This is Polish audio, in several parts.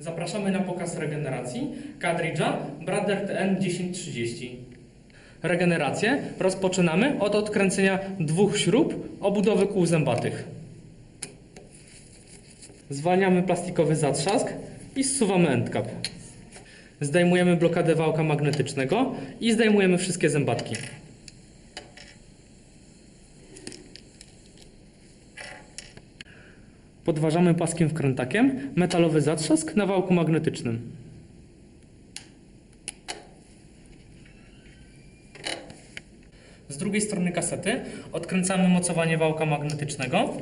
Zapraszamy na pokaz regeneracji Kadridża Brother TN 1030. Regenerację rozpoczynamy od odkręcenia dwóch śrub obudowy kół zębatych. Zwalniamy plastikowy zatrzask i zsuwamy endcap. Zdejmujemy blokadę wałka magnetycznego i zdejmujemy wszystkie zębatki. Podważamy paskiem wkrętakiem metalowy zatrzask na wałku magnetycznym. Z drugiej strony kasety odkręcamy mocowanie wałka magnetycznego.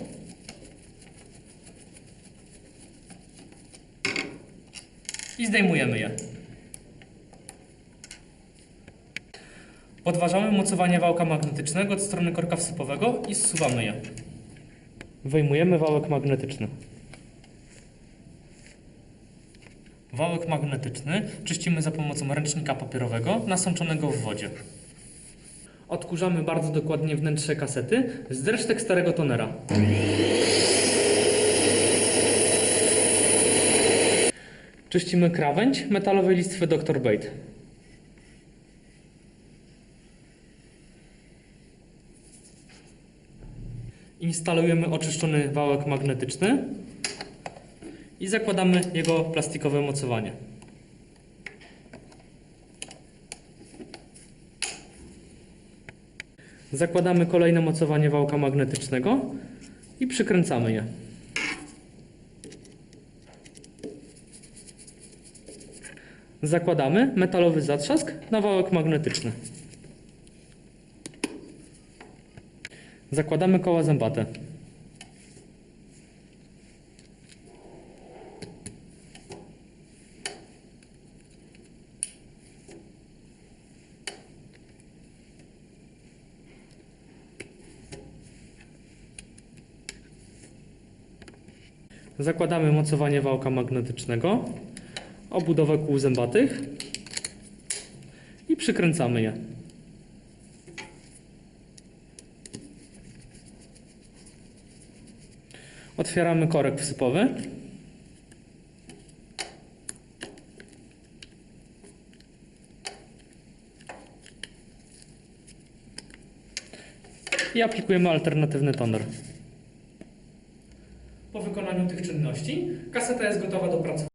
I zdejmujemy je. Podważamy mocowanie wałka magnetycznego od strony korka wsypowego i zsuwamy je. Wyjmujemy wałek magnetyczny. Wałek magnetyczny czyścimy za pomocą ręcznika papierowego nasączonego w wodzie. Odkurzamy bardzo dokładnie wnętrze kasety z resztek starego tonera. Czyścimy krawędź metalowej listwy Dr. Bait. Instalujemy oczyszczony wałek magnetyczny i zakładamy jego plastikowe mocowanie. Zakładamy kolejne mocowanie wałka magnetycznego i przykręcamy je. Zakładamy metalowy zatrzask na wałek magnetyczny. Zakładamy koła zębate. Zakładamy mocowanie wałka magnetycznego, obudowę kół zębatych i przykręcamy je. Otwieramy korek wsypowy. I aplikujemy alternatywny toner. Po wykonaniu tych czynności kaseta jest gotowa do pracowania.